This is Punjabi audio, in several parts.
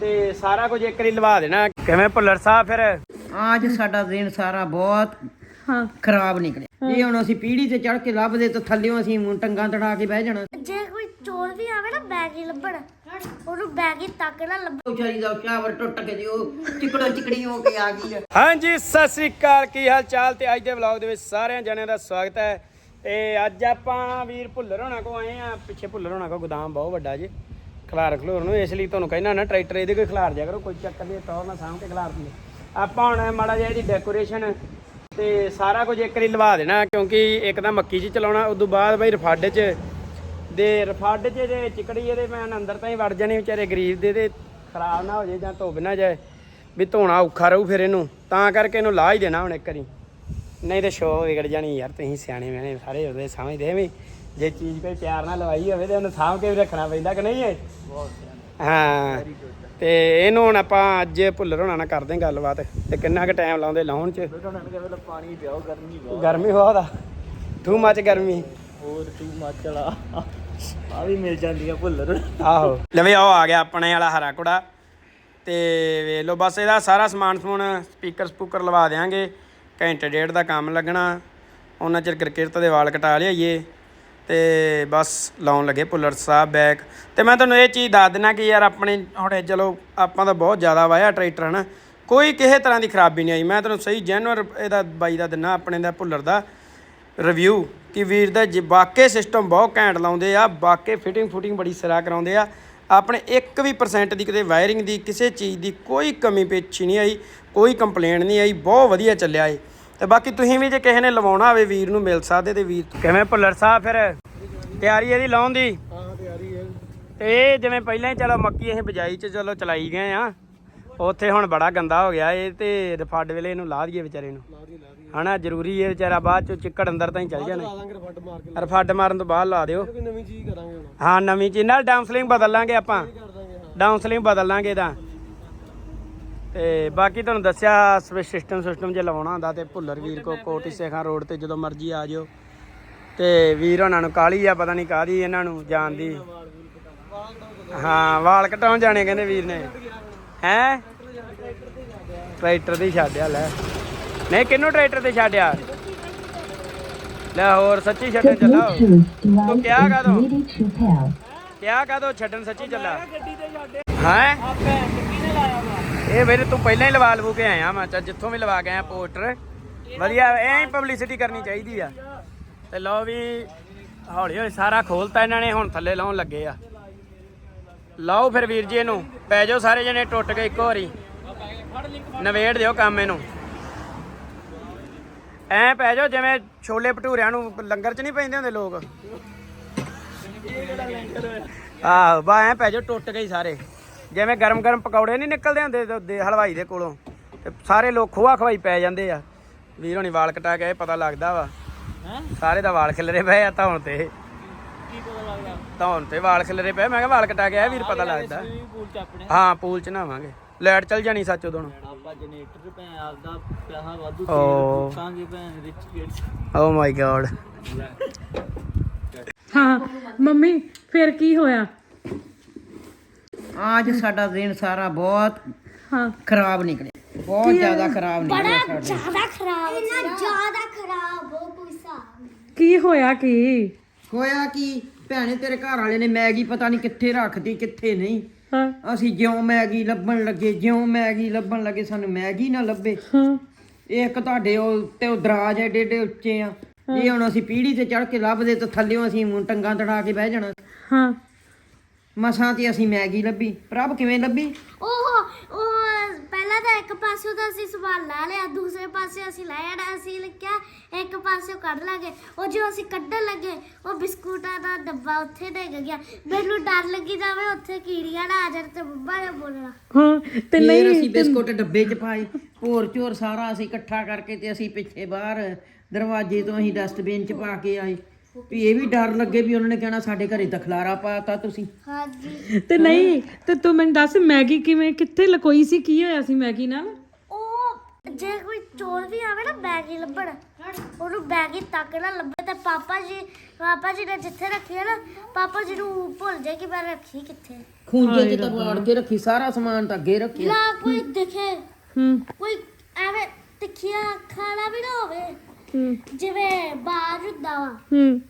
ਤੇ ਸਾਰਾ ਕੁਝ ਇੱਕ ਵਾਰੀ ਲਵਾ ਦੇਣਾ। ਕਿਵੇਂ ਭੁੱਲਰ ਸਾਹਿਬ ਫਿਰ? ਅੱਜ ਸਾਡਾ ਦਿਨ ਸਾਰਾ ਬਹੁਤ ਹਾਂ। ਖਰਾਬ ਨਿਕਲਿਆ। ਇਹ ਹੁਣ ਅਸੀਂ ਪੀੜੀ ਤੇ ਚੜ ਕੇ ਲੱਭਦੇ ਤਾਂ ਥੱਲਿਓਂ ਅਸੀਂ ਹੁਣ ਟੰਗਾਂ ਤੜਾ ਕੇ ਬਹਿ ਜਾਣਾ। ਜੇ ਕੋਈ ਚੋਰ ਵੀ ਆਵੇ ਨਾ ਬੈਗ ਹੀ ਲੱਭਣ। ਉਹਨੂੰ ਬੈਗ ਹੀ ਤੱਕ ਨਾ ਲੱਭ ਵਿਚਾਰੀ ਦਾ ਸ਼ਾਵਰ ਟੁੱਟ ਕੇ ਜੀ ਉਹ ਚਿਕੜੋ ਚਿਕੜੀ ਹੋ ਕੇ ਆ ਗਈ ਆ। ਹਾਂਜੀ ਸਤਿ ਸ੍ਰੀ ਅਕਾਲ। ਕੀ ਹਾਲ ਚਾਲ ਤੇ ਅੱਜ ਦੇ ਵਲੌਗ ਦੇ ਵਿੱਚ ਸਾਰਿਆਂ ਜਣਿਆਂ ਦਾ ਸਵਾਗਤ ਹੈ। ਤੇ ਅੱਜ ਆਪਾਂ ਵੀਰ ਭੁੱਲਰ ਹੋਣਾ ਕੋ ਆਏ ਆ ਪਿੱਛੇ ਭੁੱਲਰ ਹੋਣਾ ਕੋ ਗੋਦਾਮ ਬਹੁਤ ਵੱਡਾ ਜੀ। ਖਲਾਰ ਖਲੋਰ ਨੂੰ, ਇਸ ਲਈ ਤੁਹਾਨੂੰ ਕਹਿਣਾ ਨਾ, ਟਰੈਕਟਰ ਇਹਦੇ ਕੋਈ ਖਲਾਰ ਜਾ ਕਰੋ, ਕੋਈ ਚੱਕਰ ਨਹੀਂ, ਟੌਰ ਨਾਲ ਸਾਂਭ ਕੇ ਖਲਾਰ ਦਿੰਦੇ। ਆਪਾਂ ਹੁਣ ਮਾੜਾ ਜਿਹਾ ਇਹਦੀ ਡੈਕੋਰੇਸ਼ਨ ਤੇ ਸਾਰਾ ਕੁਝ ਇੱਕ ਵਾਰੀ ਲਵਾ ਦੇਣਾ, ਕਿਉਂਕਿ ਇੱਕ ਤਾਂ ਮੱਕੀ 'ਚ ਚਲਾਉਣਾ ਉਸ ਤੋਂ ਬਾਅਦ ਬਈ ਰਫਾਡੇ 'ਚ। ਦੇ ਰਫਾਡੇ 'ਚ ਜੇ ਚਿਕੜੀ ਇਹਦੇ ਮੈਂ ਅੰਦਰ ਤਾਂ ਹੀ ਵੜ ਜਾਣੀ, ਵਿਚਾਰੇ ਗਰੀਬ ਦੇ ਤੇ ਖਰਾਬ ਨਾ ਹੋ ਜੇ ਜਾਂ ਧੁੱਬ ਨਾ ਜਾਏ, ਵੀ ਧੋਣਾ ਔਖਾ ਰਹੂ ਫਿਰ ਇਹਨੂੰ। ਤਾਂ ਕਰਕੇ ਇਹਨੂੰ ਲਾ ਹੀ ਦੇਣਾ ਹੁਣ ਇੱਕ ਵਾਰੀ। ਨਹੀਂ ਤੇ ਸ਼ੋਅ ਵਿਗੜ ਜਾਣੀ ਯਾਰ, ਤੁਸੀਂ ਸਿਆਣੇ ਮੈਨੇ ਸਾਰੇ ਉਹਦੇ ਸਮਝਦੇ ਵੀ ਜੇ ਚੀਜ਼ ਕੋਈ ਪਿਆਰ ਨਾਲ ਲਵਾਈ ਹੋਵੇ ਤੇ ਉਹਨੂੰ ਸਾਂਭ ਕੇ ਵੀ ਰੱਖਣਾ ਪੈਂਦਾ ਕਿ ਨਹੀਂ ਏ ਹਾਂ ਤੇ ਇਹਨੂੰ ਹੁਣ ਆਪਾਂ ਅੱਜ ਭੁੱਲਰ ਹੋਣਾ ਨਾਲ ਕਰਦੇ ਹਾਂ ਗੱਲਬਾਤ ਤੇ ਕਿੰਨਾ ਕੁ ਟਾਈਮ ਲਾਉਂਦੇ ਲਾਉਣ ਚ? ਪਾਣੀ ਪਿਆਓ ਗਰਮੀ ਬਹੁਤ। ਗਰਮੀ ਬਹੁਤ ਆ। ਟੂ ਮੱਚ ਗਰਮੀ। ਹੋਰ ਤੂੰ ਮਾਚਲਾ ਆ ਵੀ ਮਿਲ ਜਾਂਦੀ ਆ ਭੁੱਲਰ। ਆਹੋ। ਲਵੇ ਆਓ ਆ ਗਿਆ ਆਪਣੇ ਵਾਲਾ ਹਰਾ ਕੁੜਾ। ਤੇ ਵੇਖ ਲਓ ਬਸ ਇਹਦਾ ਸਾਰਾ ਸਮਾਨ ਸਮੂਨ ਸਪੀਕਰ ਸਪੂਕਰ ਲਵਾ ਦੇਾਂਗੇ ਘੰਟੇ ਡੇਢ ਦਾ ਕੰਮ ਲੱਗਣਾ। ਉਹਨਾਂ ਚਿਰ ਕ੍ਰਿਕਟ ਦੇ ਵਾਲ ਕਟਾ ਲਿਆਈਏ। ਤੇ ਬਸ ਲਾਉਣ ਲੱਗੇ ਭੁੱਲਰ ਸਾਹਿਬ ਬੈਕ ਤੇ ਮੈਂ ਤੁਹਾਨੂੰ ਇਹ ਚੀਜ਼ ਦੱਸ ਦਿਨਾ ਕਿ ਯਾਰ ਆਪਣੇ, ਹੁਣੇ ਚਲੋ ਆਪਾਂ ਤਾਂ ਬਹੁਤ ਜ਼ਿਆਦਾ ਵਾਇਆ ਟਰੈਕਟਰ ਹਨਾ? ਕੋਈ ਕਿਸੇ ਤਰ੍ਹਾਂ ਦੀ ਖਰਾਬੀ ਨਹੀਂ ਆਈ। ਮੈਂ ਤੁਹਾਨੂੰ ਸਹੀ ਜੈਨੂਅਰ ਇਹਦਾ ਬਾਈ ਦਾ ਦਿਨਾ ਆਪਣੇ ਦਾ ਭੁੱਲਰ ਦਾ ਰਿਵਿਊ ਕਿ ਵੀਰ ਦਾ ਜੇ ਵਾਕੇ ਸਿਸਟਮ ਬਹੁਤ ਘੈਂਟ ਲਾਉਂਦੇ ਆ ਵਾਕੇ ਫਿਟਿੰਗ ਫੁਟਿੰਗ ਬੜੀ ਸਿਰਾ ਕਰਾਉਂਦੇ ਆ। ਆਪਣੇ 1 ਵੀ ਪਰਸੈਂਟ ਦੀ ਕਿਤੇ ਵਾਇਰਿੰਗ ਦੀ, ਕਿਸੇ ਚੀਜ਼ ਦੀ ਕੋਈ ਕਮੀ ਪੇਚੀ ਨਹੀਂ ਆਈ, ਕੋਈ ਕੰਪਲੇਂਟ ਨਹੀਂ ਆਈ, ਬਹੁਤ ਵਧੀਆ ਚੱਲਿਆ ਏ ਤੇ ਬਾਕੀ ਤੁਸੀਂ ਵੀ ਜੇ ਕਿਸੇ ਨੇ ਲਵਾਉਣਾ ਹੋਵੇ ਵੀਰ ਨੂੰ ਮਿਲ ਸਕਦੇ ਤੇ ਵੀਰ ਕਿਵੇਂ ਭੁੱਲਰ ਸਾਹਿਬ ਫਿਰ? ਤਿਆਰੀ ਇਹਦੀ ਲਾਉਣ ਦੀ? ਹਾਂ ਤਿਆਰੀ ਹੈ। ਤੇ ਇਹ ਜਿਵੇਂ ਪਹਿਲਾਂ ਹੀ ਚਲੋ ਮੱਕੀ ਅਸੀਂ ਬਜਾਈ ਚ ਚਲੋ ਚਲਾਈ ਗਏ ਆ। ਉੱਥੇ ਹੁਣ ਬੜਾ ਗੰਦਾ ਹੋ ਗਿਆ ਇਹ ਤੇ ਰਫੱਡ ਵੇਲੇ ਇਹਨੂੰ ਲਾ ਦਈਏ ਵਿਚਾਰੇ ਨੂੰ। ਹਨਾ ਜ਼ਰੂਰੀ ਹੈ ਵਿਚਾਰਾ ਬਾਅਦ ਚ ਚਿੱਕੜ ਅੰਦਰ ਤਾਂ ਹੀ ਚੱਲ ਜਾਣਾ। ਰਫੱਡ ਮਾਰਨ ਤੋਂ ਬਾਅਦ ਲਾ ਦਿਓ। ਕੋਈ ਨਵੀਂ ਚੀਜ਼ ਕਰਾਂਗੇ ਹੁਣ। ਹਾਂ ਨਵੀਂ ਚੀਜ਼। ਨਾਲ ਡਾਊਨਸਲਿੰਗ ਬਦਲ ਲਾਂਗੇ ਆਪਾਂ। ਡਾਊਨਸਲਿੰਗ ਬਦਲ ਲਾਂਗੇ ਇਹਦਾ। ਤੇ ਬਾਕੀ ਤੁਹਾਨੂੰ ਦੱਸਿਆ ਸਵਿਚ ਸਿਸਟਮ ਸਿਸਟਮ ਜੇ ਲਵਾਉਣਾ ਹੁੰਦਾ ਤੇ ਭੁੱਲਰ ਵੀਰ ਕੋ ਕੋਟੀ ਸੇਖਾਂ ਰੋਡ ਤੇ ਜਦੋਂ ਮਰਜ਼ੀ ਆ ਜਿਓ। ਤੇ ਵੀਰ ਉਹਨਾਂ ਨੂੰ ਕਾਲੀ ਆ ਪਤਾ ਨਹੀਂ ਕਾਦੀ ਇਹਨਾਂ ਨੂੰ ਜਾਣ ਦੀ। ਹਾਂ ਵਾਲ ਕਟਾਉਣ ਜਾਣੇ ਕਹਿੰਦੇ ਵੀਰ ਨੇ। ਹੈ? ਟਰੈਕਟਰ ਦੀ ਛੱਡਿਆ ਲੈ। ਨਹੀਂ ਕਿਹਨੂੰ ਟਰੈਕਟਰ ਤੇ ਛੱਡਿਆ ਲੈ ਹੋਰ ਸੱਚੀ ਛੱਡਣ ਚੱਲਾ ਤੂੰ ਕਿਹਾ ਕਾ ਕਿਹਾ ਕਾ ਦੋ ਛੱਡਣ ਸੱਚੀ ਚੱਲਾ? ਹੈ? ਇਹ ਵੀਰੇ ਤੂੰ ਪਹਿਲਾਂ ਹੀ ਲਵਾ ਲਵੂ ਕੇ ਆਇਆ ਮੈਂ ਚਾ ਜਿੱਥੋਂ ਵੀ ਲਵਾ ਕੇ ਆਇਆ ਪੋਸਟਰ। ਵਧੀਆ, ਐਂ ਹੀ ਪਬਲਿਸਿਟੀ ਕਰਨੀ ਚਾਹੀਦੀ ਆ। ਤੇ ਲਓ ਵੀ, ਹੌਲੀ ਹੌਲੀ ਸਾਰਾ ਖੋਲਤਾ ਇਹਨਾਂ ਨੇ, ਹੁਣ ਥੱਲੇ ਲਾਉਣ ਲੱਗੇ ਆ। ਲਾਓ ਫਿਰ ਵੀਰ ਜੀ ਇਹਨੂੰ, ਪੈ ਜਾਓ ਸਾਰੇ ਜਣੇ ਟੁੱਟ ਗਏ ਇੱਕੋ ਵਾਰੀ ਨਵੇੜ ਦਿਓ ਕੰਮ ਇਹਨੂੰ। ਐ ਪੈ ਜਾਓ ਜਿਵੇਂ ਛੋਲੇ ਭਟੂਰਿਆਂ ਨੂੰ ਲੰਗਰ 'ਚ ਨਹੀਂ ਪੈਂਦੇ ਹੁੰਦੇ ਲੋਕ। ਆਹ, ਬਾ, ਐ ਪੈ ਜਾਓ, ਟੁੱਟ ਗਏ ਸਾਰੇ। ਜਿਵੇਂ ਗਰਮ ਗਰਮ ਪਕੌੜੇ ਨਹੀਂ ਨਿਕਲਦੇ ਹੁੰਦੇ ਦੇ- ਹਲਵਾਈ ਦੇ ਕੋਲੋਂ ਤੇ ਸਾਰੇ ਲੋਕ ਖੋਆ ਖਵਾਈ ਪੈ ਜਾਂਦੇ ਆ। ਵੀਰ ਹੋਣੀ ਵਾਲ ਕਟਾ ਕੇ ਪਤਾ ਲੱਗਦਾ ਵਾ। ਸਾਰੇ ਦਾ ਵਾਲ ਖਿਲਰੇ ਪਏ ਆ ਧੌਣ ਤੇ। ਕੀ ਪਤਾ ਲੱਗਦਾ? ਧੌਣ ਤੇ ਵਾਲ ਖਿਲਰੇ ਪਏ ਮੈਂ ਕਿਹਾ ਵਾਲ ਕਟਾ ਕੇ ਆਇਆ ਵੀਰ ਪਤਾ ਲੱਗਦਾ। ਹਾਂ ਪੂਲ ਚ ਨਹਾਵਾਂਗੇ। ਲਾਈਟ ਚਲ ਜਾਣੀ ਸੱਚ ਉਦੋਂ ਆਪਾਂ ਜਨਰੇਟਰ ਭੈਣ ਆਪਦਾ ਪਿਆਹਾ ਵਾਧੂ ਫੂਕਾਂਗੇ ਭੈਣ rich kids oh my god ਹਾਂ ਮੰਮੀ ਫਿਰ ਕੀ ਹੋਇਆ? ਅੱਜ ਸਾਡਾ ਦਿਨ ਸਾਰਾ ਬਹੁਤ ਹਾਂ। ਖਰਾਬ ਨਿਕਲਿਆ। ਬਹੁਤ ਜ਼ਿਆਦਾ ਖਰਾਬ ਨਿਕਲਿਆ ਸਾਡਾ। ਜ਼ਿਆਦਾ ਖਰਾਬ ਇੰਨਾ ਜ਼ਿਆਦਾ ਖਰਾਬ ਹੋ ਕੋਈ ਹਿਸਾਬ ਨਹੀਂ। ਕੀ ਹੋਇਆ ਕੀ? ਹੋਇਆ ਕੀ? ਭੈਣੇ ਤੇਰੇ ਘਰ ਵਾਲੇ ਨੇ ਮੈਗੀ ਪਤਾ ਨਹੀਂ ਕਿੱਥੇ ਰੱਖਦੀ ਕਿੱਥੇ ਨਹੀਂ। ਹਾਂ। ਅਸੀਂ ਜਿਉਂ ਮੈਗੀ ਲੱਭਣ ਲੱਗੇ ਜਿਉਂ ਮੈਗੀ ਲੱਭਣ ਲੱਗੇ ਸਾਨੂੰ ਮੈਗੀ ਨਾ ਲੱਭੇ। ਹਾਂ। ਇੱਕ ਤੁਹਾਡੇ ਉਹ ਤੇ ਉਹ ਦਰਾਜ ਐਡੇ ਏਡੇ ਉੱਚੇ ਆ। ਇਹ ਹੁਣ ਅਸੀਂ ਪੀੜੀ ਤੇ ਚੜ ਕੇ ਲੱਭਦੇ ਤਾਂ ਥੱਲਿਓਂ ਅਸੀਂ ਟੰਗਾਂ ਤੜਾ ਕੇ ਬਹਿ ਜਾਣਾ। ਹਾਂ। ਮਸਾਂ ਤੇ ਅਸੀਂ ਮੈਗੀ ਲੱਭੀ। ਪ੍ਰਭ ਕਿਵੇਂ ਲੱਭੀ? ਉਹ ਉਹ ਪਹਿਲਾਂ ਤਾਂ ਇੱਕ ਪਾਸੇ ਦਾ ਅਸੀਂ ਸਵਾਲ ਲਾ ਲਿਆ ਦੂਸਰੇ ਪਾਸੇ ਅਸੀਂ ਲੈ ਆਣਾ ਅਸੀਂ ਲਿਖਿਆ ਇੱਕ ਪਾਸੇ ਕੱਢ ਲਾਂਗੇ। ਉਹ ਜੋ ਅਸੀਂ ਕੱਢਣ ਲੱਗੇ ਉਹ ਬਿਸਕੁਟਾਂ ਦਾ ਡੱਬਾ ਉੱਥੇ ਡਿੱਗ ਗਿਆ। ਮੈਨੂੰ ਡਰ ਲੱਗੀ ਜਾਵੇ ਉੱਥੇ ਕੀੜੀਆਂ ਨਾ ਆ ਜਾਣ ਤੇ ਬੱਬਾ ਨੇ ਬੋਲਣਾ। ਹਾਂ ਤੇ ਫਿਰ ਨਹੀਂ ਅਸੀਂ ਬਿਸਕੁਟ ਡੱਬੇ 'ਚ ਪਾਏ। ਭੋਰ ਝੋਰ ਸਾਰਾ ਅਸੀਂ ਇਕੱਠਾ ਕਰਕੇ ਤੇ ਅਸੀਂ ਪਿੱਛੇ ਬਾਹਰ ਦਰਵਾਜ਼ੇ ਤੋਂ ਅਸੀਂ ਡਸਟਬਿਨ 'ਚ ਪਾ ਕੇ ਆਏ। ਵੀ ਇਹ ਵੀ ਡਰ ਲੱਗੇ ਵੀ ਉਹਨਾਂ ਨੇ ਕਹਿਣਾ ਸਾਡੇ ਘਰੇ ਦਖਲਾਰਾ ਪਾਤਾ ਤੁਸੀਂ। ਹਾਂਜੀ। ਤੇ ਨਹੀਂ ਤੇ ਤੂੰ ਮੈਨੂੰ ਦੱਸ ਮੈਗੀ ਕਿਵੇਂ ਕਿੱਥੇ ਲਕੋਈ ਸੀ ਕੀ ਹੋਇਆ ਸੀ ਮੈਗੀ ਨਾਲ? ਉਹ ਜੇ ਕੋਈ ਚੋਰ ਵੀ ਆਵੇ ਨਾ ਬੈਗ ਹੀ ਲੱਭਣ ਉਹਨੂੰ ਬੈਗ ਹੀ ਤੱਕ ਨਾ ਲੱਭੇ ਤੇ ਪਾਪਾ ਜੀ ਪਾਪਾ ਜੀ ਨੇ ਜਿੱਥੇ ਰੱਖੀ ਹੈ ਨਾ ਪਾਪਾ ਜੀ ਨੂੰ ਭੁੱਲ ਜਾਏ ਕਿ ਮੈਂ ਰੱਖੀ ਕਿੱਥੇ। ਖੂੰਜੇ ਚ ਤਾਂ ਵਾੜ ਕੇ ਰੱਖੀ ਸਾਰਾ ਸਮਾਨ ਤਾਂ ਅੱਗੇ ਰੱਖਿਆ। ਨਾ ਕੋਈ ਦਿਖੇ ਹੂੰ। ਕੋਈ ਐਵੇਂ ਤਿੱਖੀਆਂ ਅੱਖਾਂ ਵਾਲਾ ਵੀ ਨਾ ਹੋਵੇ। ਹੂੰ। ਜਿਵੇਂ ਬਾਜ ਹੁੰਦਾ ਵਾ ਹੂੰ।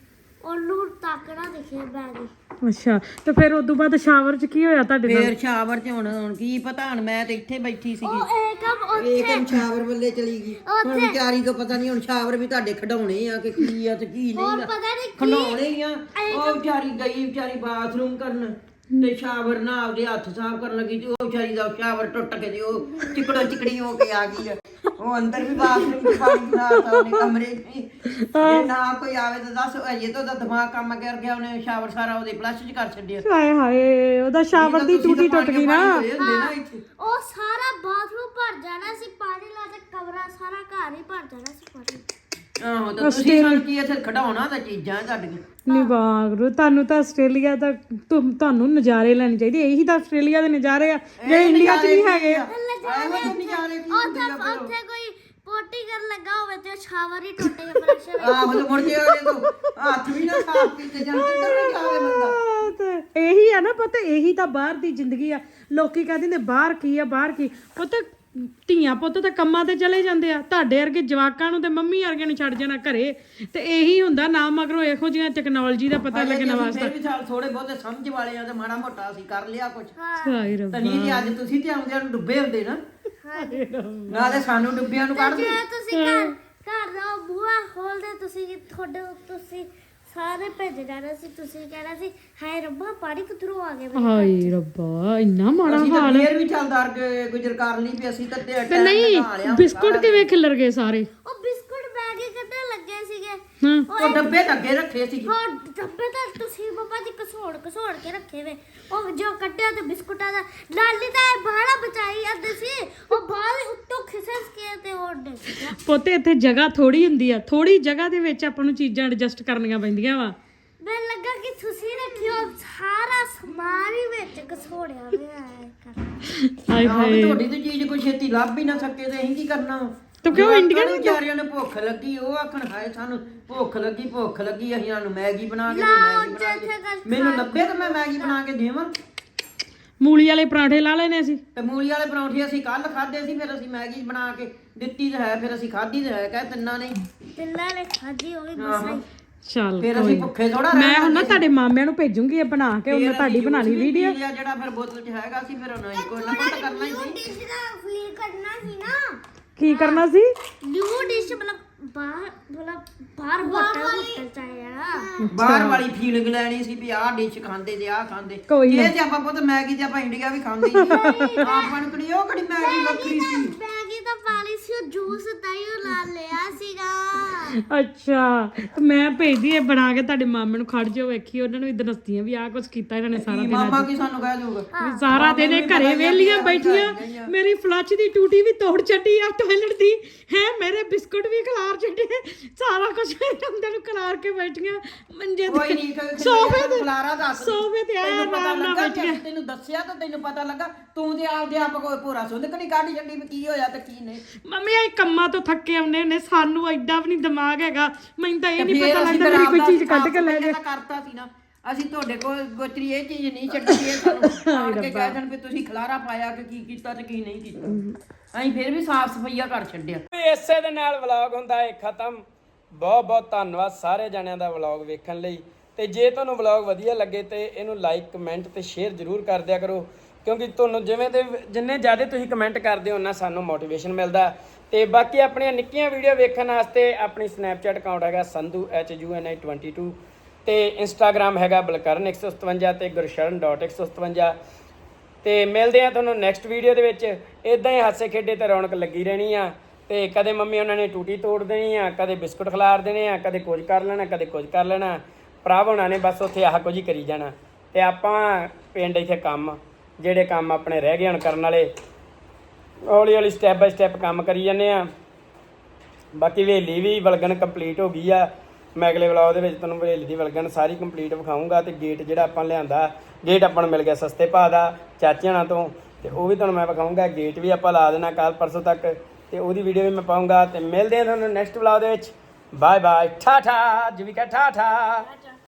ਉਹਨੂੰ ਤੱਕ ਨਾ ਦਿਖੇ ਬੈਗ ਹੀ ਅੱਛਾ ਤੇ ਫਿਰ ਉਦੋਂ ਬਾਅਦ ਸ਼ਾਵਰ ਚ ਕੀ ਹੋਇਆ ਤੁਹਾਡੇ ਨਾਲ? ਫੇਰ ਸ਼ਾਵਰ ਚ ਹੁਣ ਹੁਣ ਕੀ ਪਤਾ ਹੁਣ ਮੈਂ ਤੇ ਇੱਥੇ ਬੈਠੀ ਸੀਗੀ। ਉਹ ਇਹ ਕੰਮ ਇਹ ਉੱਥੇ ਕੰਮ ਸ਼ਾਵਰ ਵੱਲੇ ਚਲੀ ਗਈ। ਹੁਣ ਉੱਥੇ। ਵਿਚਾਰੀ ਤੋਂ ਪਤਾ ਨਹੀਂ ਹੁਣ ਸ਼ਾਵਰ ਵੀ ਤੁਹਾਡੇ ਖਡਾਉਣੇ ਆ ਕਿ ਕੀ ਆ ਤੇ ਕੀ ਹੋਰ ਨਹੀਂ ਆ। ਪਤਾ ਨਹੀਂ ਕੀ ਖਡਾਉਣੇ ਹੀ ਆ। ਉਹ ਵਿਚਾਰੀ ਗਈ ਵਿਚਾਰੀ ਬਾਥਰੂਮ ਕਰਨ। ਤੇ ਸ਼ਾਵਰ ਨਾਲ ਆਪਦੇ ਹੱਥ ਸਾਫ਼ ਕਰਨ ਲੱਗੀ ਤੇ ਉਹ ਵਿਚਾਰੀ ਦਾ ਸ਼ਾਵਰ ਟੁੱਟ ਕੇ ਤੇ ਉਹ ਚਿਕੜੋ ਚਿਕੜੀ ਹੋ ਕੇ ਆ ਗਈ ਆ। ਉਹ ਅੰਦਰ ਵੀ ਬਾਥਰੂਮ ਚ ਪਾਣੀ ਬਣਾਤਾ ਉਹਨੇ ਕਮਰੇ 'ਚ। ਜੇ ਨਾ ਕੋਈ ਆਵੇ ਤਾਂ ਦੱਸ ਅਜੇ ਤਾਂ ਉਹਦਾ ਦਿਮਾਗ ਕੰਮ ਕਰ ਗਿਆ ਉਹਨੇ ਸ਼ਾਵਰ ਸਾਰਾ ਉਹਦੇ ਫਲਸ਼ 'ਚ ਕਰ ਛੱਡਿਆ ਹਾਏ ਹਾਏ ਉਹਦਾ ਸ਼ਾਵਰ ਦੀ ਟੂਟੀ ਤਾਂ ਟੁੱਟ ਗਈ ਨਾ। ਉਹ ਸਾਰਾ ਬਾਥਰੂਮ ਭਰ ਜਾਣਾ ਸੀ ਪਾਣੀ ਲਾ ਕੇ ਕਮਰਾ ਸਾਰਾ ਘਰ ਹੀ ਭਰ ਜਾਣਾ ਸੀ ਪਾਣੀ ਆਹੋ ਤਾਂ ਤੁਸੀਂ ਸਾਨੂੰ ਕੀ ਇੱਥੇ ਖਡਾਉਣਾ ਤਾਂ ਚੀਜ਼ਾਂ ਤੁਹਾਡੀਆਂ। ਨਿਵਾਗਰੂ ਤੁਹਾਨੂੰ ਤਾਂ ਆਸਟ੍ਰੇਲੀਆ ਦਾ ਤੁਮ- ਤੁਹਾਨੂੰ ਨਜ਼ਾਰੇ ਲੈਣੇ ਚਾਹੀਦੇ। ਇਹੀ ਤਾਂ ਆਸਟ੍ਰੇਲੀਆ ਦੇ ਨਜ਼ਾਰੇ ਆ ਜਿਹੜੇ ਇੰਡੀਆ 'ਚ ਨਹੀਂ ਹੈਗੇ। ਇਹੋ ਜਿਹੇ ਨਜ਼ਾਰੇ ਕੀ ਹੁੰਦੇ ਉੱਥੇ ਆ ਫਿਰ? ਉੱਥੇ ਕੋਈ ਪੋਟੀ ਕਰਨ ਲੱਗਾ ਹੋਵੇ ਤੇ ਸ਼ਾਵਰ ਹੀ ਟੁੱਟ ਗਿਆ ਫਲਸ਼ ਆਹੋ ਤੇ ਮੁੜ ਕੇ ਉਹਦੇ ਤੋਂ ਹੱਥ ਵੀ ਨਾ ਸਾਫ਼ ਕੀਤੇ ਜਾਂ ਕਿੱਧਰ ਵੀ ਜਾਵੇ ਬੰਦਾ। ਆ ਤੇ ਇਹੀ ਆ ਨਾ ਪਤਾ ਇਹੀ ਤਾਂ ਬਾਹਰ ਦੀ ਜ਼ਿੰਦਗੀ ਆ। ਲੋਕੀ ਕਹਿੰਦੇ ਨੇ ਬਾਹਰ ਕੀ ਆ ਬਾਹਰ ਕੀ? ਪੁੱਤ ਧੀਆਂ ਪੁੱਤ ਤਾਂ ਕੰਮਾਂ ਤੇ ਚਲੇ ਜਾਂਦੇ ਆ। ਤੁਹਾਡੇ ਵਰਗੇ ਜਵਾਕਾਂ ਨੂੰ ਤੇ ਮੰਮੀ ਵਰਗੇ ਨੂੰ ਛੱਡ ਜਾਣਾ ਘਰੇ। ਤੇ ਇਹੀ ਹੁੰਦਾ ਨਾ ਮਗਰੋਂ ਇਹੋ ਜਿਹੀਆਂ ਟੈਕਨੋਲੋਜੀ ਦਾ ਪਤਾ ਲੱਗਣਾ ਵਾਸਤਾ। ਵੀ ਥੋੜੇ ਬਹੁਤੇ ਸਮਝ ਵਾਲੇ ਆ ਤੇ ਮਾੜਾ ਮੋਟਾ ਅਸੀਂ ਕਰ ਲਿਆ ਕੁਝ ਹਾਏ ਰੱਬਾ। ਤਨੀ ਜੀ ਅੱਜ ਤੁਸੀਂ ਤੇ ਆਉਂਦਿਆਂ ਨੂੰ ਡੁੱਬੇ ਹੁੰਦੇ ਨਾ। ਨਾਲੇ ਸਾਨੂੰ ਡੁੱਬਿਆਂ ਨੂੰ ਕੱਢ ਜੇ ਦੇ ਤੁਸੀਂ ਘਰ ਘਰ ਦਾ ਬੂਹਾ ਖੋਲਦੇ ਤੁਸੀਂ ਤੁਹਾਡੇ ਤੁਸੀਂ ਸਾਰੇ ਭੇਜ ਜਾਣਾ ਸੀ ਤੁਸੀਂ ਕਹਿਣਾ ਸੀ ਹਾਏ ਰੱਬਾ ਪਾਣੀ ਕਿੱਧਰੋਂ ਆ ਗਿਆ ਮੇਰੇ ਘਰ?" ਹਾਏ ਰੱਬਾ ਇੰਨਾ ਮਾੜਾ ਅਸੀਂ ਤਾਂ ਹਾਲ ਫੇਰ ਵੀ ਚੱਲਦਾਰ ਗੁਜ਼ਰ ਕਰ ਲਈ ਵੀ ਅਸੀਂ ਤਾਂ ਤੇ ਤੇ ਨਹੀਂ ਬਿਸਕੁਟ ਕਿਵੇਂ ਖਿਲਰ ਗਏ ਸਾਰੇ ਉਹ ਬਿਸਕੁਟ ਬੈਗ ਹੀ ਕੱਢਣ ਲੱਗੇ ਸੀਗੇ ਹਾਂ। ਉਹ ਡੱਬੇ ਤਾਂ ਅੱਗੇ ਰੱਖੇ ਸੀ ਹਾਂ ਡੱਬੇ ਤਾਂ ਤੁਸੀਂ ਬਾਬਾ ਜੀ ਕਸੋੜ ਕਸੋੜ ਕੇ ਰੱਖੇ ਵੇ। ਉਹ ਜੋ ਕੱਟਿਆ ਤੇ ਬਿਸਕੁਟਾਂ ਦਾ ਲਾਲੀ ਤਾਂ ਇਹ ਬਾਹਲਾ ਬਚਾਈ ਜਾਂਦੇ ਸੀ। ਉਹ ਬਾਹਰ ਉੱਤੋਂ ਖਿਸਕ ਕੇ ਤੇ ਉਹ ਡਿੱਗ ਗਿਆ ਪੁੱਤੇ ਇੱਥੇ ਜਗ੍ਹਾ ਥੋੜੀ ਹੁੰਦੀ ਆ। ਥੋੜੀ ਜਗ੍ਹਾ ਦੇ ਵਿੱਚ ਆਪਾਂ ਨੂੰ ਚੀਜ਼ਾਂ ਐਡਜਸਟ ਕਰਨੀਆਂ ਪੈਂਦੀਆਂ ਵਾ। ਮੈਨੂੰ ਲੱਗਾ ਕਿ ਤੁਸੀਂ ਰੱਖਿਓ ਸਾਰਾ ਸਮਾਨ ਹੀ ਵਿੱਚ ਕਸੋੜਿਆ ਹੋਇਆ ਹੈ। ਕਰ ਹਾਏ ਹਾਂ ਵੀ ਹਾਏ। ਤੁਹਾਡੀ ਤੇ ਚੀਜ਼ ਕੋਈ ਛੇਤੀ ਲੱਭ ਹੀ ਨਾ ਸਕੇ ਤੇ ਅਸੀਂ ਕੀ ਕਰਨਾ? ਤੂੰ ਕਿਉਂ ਇੰਡੀਆ ਨੂੰ ਵਿਚਾਰਿਆਂ ਨੂੰ ਭੁੱਖ ਲੱਗੀ ਉਹ ਆਖਣ ਹਾਏ ਸਾਨੂੰ ਭੁੱਖ ਲੱਗੀ ਭੁੱਖ ਲੱਗੀ ਅਸੀਂ ਸਾਨੂੰ ਮੈਗੀ ਬਣਾ ਕੇ ਦੇ ਮੈਗੀ ਬਣਾ ਕੇ। ਦੇ। ਮੈਨੂੰ ਲੱਭੇ ਤਾਂ ਮੈਂ ਮੈਗੀ ਬਣਾ ਕੇ ਦੇਵਾਂ? ਮੂਲੀ ਵਾਲੇ ਪਰਾਂਠੇ ਲਾ ਲੈਣੇ ਸੀ ਤੇ ਮੂਲੀ ਵਾਲੇ ਪਰੌਂਠੇ ਅਸੀਂ ਕੱਲ ਖਾਦੇ ਸੀ ਫਿਰ ਅਸੀਂ ਮੈਗੀ ਬਣਾ ਕੇ ਦਿੱਤੀ ਤਾਂ ਹੈ ਫਿਰ ਅਸੀਂ ਖਾਧੀ ਤਾਂ ਹੈ ਕਹਿ ਤਿੰਨਾਂ ਨੇ। ਤਿੰਨਾਂ ਨੇ ਖਾਧੀ ਹੋਈ ਮਸਾਈ ਚੱਲ ਫਿਰ ਅਸੀਂ ਭੁੱਖੇ ਥੋੜਾ ਮੈਂ ਹੁਣ ਨਾ ਤੁਹਾਡੇ ਮਾਮਿਆਂ ਨੂੰ ਭੇਜੂੰਗੀ ਇਹ ਬਣਾ ਕੇ ਉਹਨੇ ਤੁਹਾਡੀ ਬਣਾ ਲਈ ਵੀਡੀਓ ਜਿਹੜਾ ਫਿਰ ਬੋਤਲ 'ਚ ਹੈਗਾ ਸੀ ਫਿਰ ਉਹਨਾਂ ਕੋਈ ਨਾ ਕੋਈ ਤਾਂ ਕਰਨਾ ਹੀ ਸੀ। ਡਿਸ਼ ਦਾ ਫੀਲ ਕਰਨਾ ਸੀ ਨਾ। ਕੀ ਕਰਨਾ ਸੀ? ਨਿਊ ਡਿਸ਼ ਮਤਲਬ ਬਾਹਰ ਮਤਲਬ ਬਾਹਰ ਹੋਟਲ ਹੋਟਲ ਚਾਹਿਆ ਬਾਹਰ ਵਾਲੀ ਫੀਲਿੰਗ ਲੈਣੀ ਸੀ ਵੀ ਆਹ ਡਿਸ਼ ਖਾਂਦੇ ਤੇ ਆਹ ਖਾਂਦੇ। ਕੋਈ ਇਹ ਜੇ ਆਪਾਂ ਪੁੱਤ ਮੈਗੀ ਤੇ ਆਪਾਂ ਇੰਡੀਆ ਵੀ ਖਾਂਦੇ ਹੀ ਨਹੀਂ ਆਪਾਂ ਨੂੰ ਕਿਹੜੀ ਉਹ ਕਿਹੜੀ ਮੈਗੀ ਵੱਖਰੀ ਸੀ? ਮੈਗੀ ਤਾਂ ਅੱਛਾ ਤੇ ਮੈਂ ਭੇਜਦੀ ਇਹ ਬਣਾ ਕੇ ਤੁਹਾਡੇ ਮਾਮੇ ਨੂੰ ਖੜ ਜਾਓ ਵੇਖੀ ਉਹਨਾਂ ਨੂੰ ਵੀ ਦਨਸਤੀਆਂ ਵੀ ਆਹ ਕੁਝ ਕੀਤਾ ਇਹਨਾਂ ਨੇ ਸਾਰਾ ਦਿਨ। ਮਾਮਾ ਕੀ ਸਾਨੂੰ ਕਹਿ ਦਊਗਾ ਵੀ ਸਾਰਾ ਦਿਨ ਇਹ ਘਰੇ ਵੇਲੀਆਂ ਬੈਠੀਆਂ ਮੇਰੀ ਫਲੱਚ ਦੀ ਟੂਟੀ ਵੀ ਤੋੜ ਛੱਡੀ ਆ ਟਾਇਲਟ ਦੀ। ਹੈ ਮੇਰੇ ਬਿਸਕੁਟ ਵੀ ਖਲਾਰ ਛੱਡੇ ਸਾਰਾ ਕੁਝ ਅੰਦਰ ਨੂੰ ਖਲਾਰ ਕੇ ਬੈਠੀਆਂ ਮੰਜੇ ਕੋਈ ਤੇ ਸੋਫੇ ਤੇ ਖਲਾਰਾ ਦੱਸ। ਸੋਫੇ ਤੇ ਆਇਆ ਤੈਨੂੰ ਪਤਾ ਆਰਾਮ ਨਾਲ ਲੱਗਾ ਬੈਠੀਆਂ। ਤੈਨੂੰ ਦੱਸਿਆ ਤਾਂ ਤੈਨੂੰ ਪਤਾ ਲੱਗਾ ਤੂੰ ਤੇ ਆਪਦੇ ਆਪ ਕੋਈ ਪੂਰਾ ਸੁੰਦ ਕਣੀ ਕੱਢ ਛੱਡੀ ਵੀ ਕੀ ਹੋਇਆ ਤੇ ਕੀ ਨਹੀਂ। ਮੰਮੀ ਇਹ ਕੰਮਾਂ ਤੋਂ ਥੱਕੇ ਆਉਂਦੇ ਨੇ ਸਾਨੂੰ ਐਡਾ ਵੀ ਨਹੀਂ ਦਿਮਾਗ ਹੈਗਾ। ਮੈਨੂੰ ਤਾਂ ਇਹ ਨਹੀਂ ਪਤਾ ਲੱਗਦਾ ਮੇਰੀ ਕੋਈ ਚੀਜ਼ ਕੱਢ ਕੇ ਲੈ ਤਾਂ ਕਰਤਾ ਸੀ ਨਾ ਅਸੀਂ ਤੁਹਾਡੇ ਕੋਲ ਗੋਚਰੀ ਇਹ ਚੀਜ਼ ਨਹੀਂ ਛੱਡੀ ਇਹ ਸਾਨੂੰ ਆਣ ਕੇ ਕਹਿ ਦੇਣ ਵੀ ਤੁਸੀਂ ਖਲਾਰਾ ਪਾਇਆ ਕਿ ਕੀ ਕੀਤਾ ਤੇ ਕੀ ਨਹੀਂ ਕੀਤਾ। ਅਸੀਂ ਫਿਰ ਵੀ ਸਾਫ਼ ਸਫਾਈਆ ਕਰ ਛੱਡਿਆ। ਇਸੇ ਦੇ ਨਾਲ ਵਲੌਗ ਹੁੰਦਾ ਹੈ ਖਤਮ। ਬਹੁਤ ਬਹੁਤ ਧੰਨਵਾਦ ਸਾਰੇ ਜਣਿਆਂ ਦਾ ਵਲੌਗ ਵੇਖਣ ਲਈ। ਤੇ ਜੇ ਤੁਹਾਨੂੰ ਵਲੌਗ ਵਧੀਆ ਲੱਗੇ ਤੇ ਇਹਨੂੰ ਲਾਈਕ ਕਮੈਂਟ ਤੇ ਸ਼ੇਅਰ ਜ਼ਰੂਰ ਕਰ ਦਿਆ ਕਰੋ। ਕਿਉਂਕਿ ਤੁਹਾਨੂੰ ਜਿਵੇਂ ਦੇ ਜਿੰਨੇ ਜ਼ਿਆਦਾ ਤੁਸੀਂ ਕਮੈਂਟ ਕਰਦੇ ਹੋ ਉਹਨਾਂ ਸਾਨੂੰ ਮੋਟੀਵੇਸ਼ਨ ਮਿਲਦਾ। ਤੇ ਬਾਕੀ ਆਪਣੀਆਂ ਨਿੱਕੀਆਂ ਵੀਡੀਓ ਵੇਖਣ ਵਾਸਤੇ ਆਪਣੀ ਸਨੈਪਚੈਟ ਅਕਾਊਂਟ ਹੈਗਾ Sandhu H U N I 22 ਤੇ ਇੰਸਟਾਗ੍ਰam ਹੈਗਾ ਬਲਕਰਨ 157 ਤੇ ਗੁਰਸ਼ਰਨ.157 ਤੇ ਮਿਲਦੇ ਆ ਤੁਹਾਨੂੰ ਨੈਕਸਟ ਵੀਡੀਓ ਦੇ ਵਿੱਚ। ਇਦਾਂ ਹੀ ਹਾਸੇ ਖੇਡੇ ਤੇ ਰੌਣਕ ਲੱਗੀ ਰਹਿਣੀ ਆ। ਤੇ ਕਦੇ ਮੰਮੀ ਉਹਨਾਂ ਨੇ ਟੂਟੀ ਤੋੜ ਦੇਣੀ ਆ, ਕਦੇ ਬਿਸਕੁਟ ਖਿਲਾਰ ਦੇਣੇ ਆ, ਕਦੇ ਕੁਝ ਕਰ ਲੈਣਾ, ਕਦੇ ਕੁਝ ਕਰ ਲੈਣਾ। ਭਰਾ ਹੋਣਾ ਨੇ ਬਸ ਉੱਥੇ ਆਹ ਕੁਝ ਹੀ ਕਰੀ ਜਾਣਾ। ਤੇ ਆਪਾਂ ਪਿੰਡ ਇੱਥੇ ਕੰਮ ਜਿਹੜੇ ਕੰਮ ਆਪਣੇ ਰਹਿ ਗਏ ਹਨ ਕਰਨ ਵਾਲੇ, ਹੌਲੀ ਹੌਲੀ ਸਟੈਪ ਬਾਈ ਸਟੈਪ ਕੰਮ ਕਰੀ ਜਾਂਦੇ ਆ ਬਾਕੀ ਹਵੇਲੀ ਵੀ ਵਲਗਣ ਕੰਪਲੀਟ ਹੋ ਗਈ ਆ। ਮੈਂ ਅਗਲੇ ਵਲੌਗ ਦੇ ਵਿੱਚ ਤੁਹਾਨੂੰ ਹਵੇਲੀ ਦੀ ਵਲਗਣ ਸਾਰੀ ਕੰਪਲੀਟ ਵਿਖਾਉਂਗਾ ਤੇ ਗੇਟ ਜਿਹੜਾ ਆਪਾਂ ਲਿਆਂਦਾ ਗੇਟ ਆਪਾਂ ਨੂੰ ਮਿਲ ਗਿਆ ਸਸਤੇ ਭਾਅ ਦਾ ਚਾਚਿਆਂ ਤੋਂ। ਤੇ ਉਹ ਵੀ ਤੁਹਾਨੂੰ ਮੈਂ ਵਿਖਾਉਂਗਾ ਗੇਟ ਵੀ ਆਪਾਂ ਲਾ ਦੇਣਾ ਕੱਲ ਪਰਸੋਂ ਤੱਕ। ਤੇ ਉਹਦੀ ਵੀਡੀਓ ਵੀ ਮੈਂ ਪਾਉਂਗਾ ਤੇ ਮਿਲਦੇ ਹਾਂ ਤੁਹਾਨੂੰ ਨੈਕਸਟ ਵਲੌਗ ਦੇ ਵਿੱਚ। ਬਾਏ ਬਾਏ ਠਾਠਾ ਜਿਵੇਂ ਕਹ ਠਾਠਾ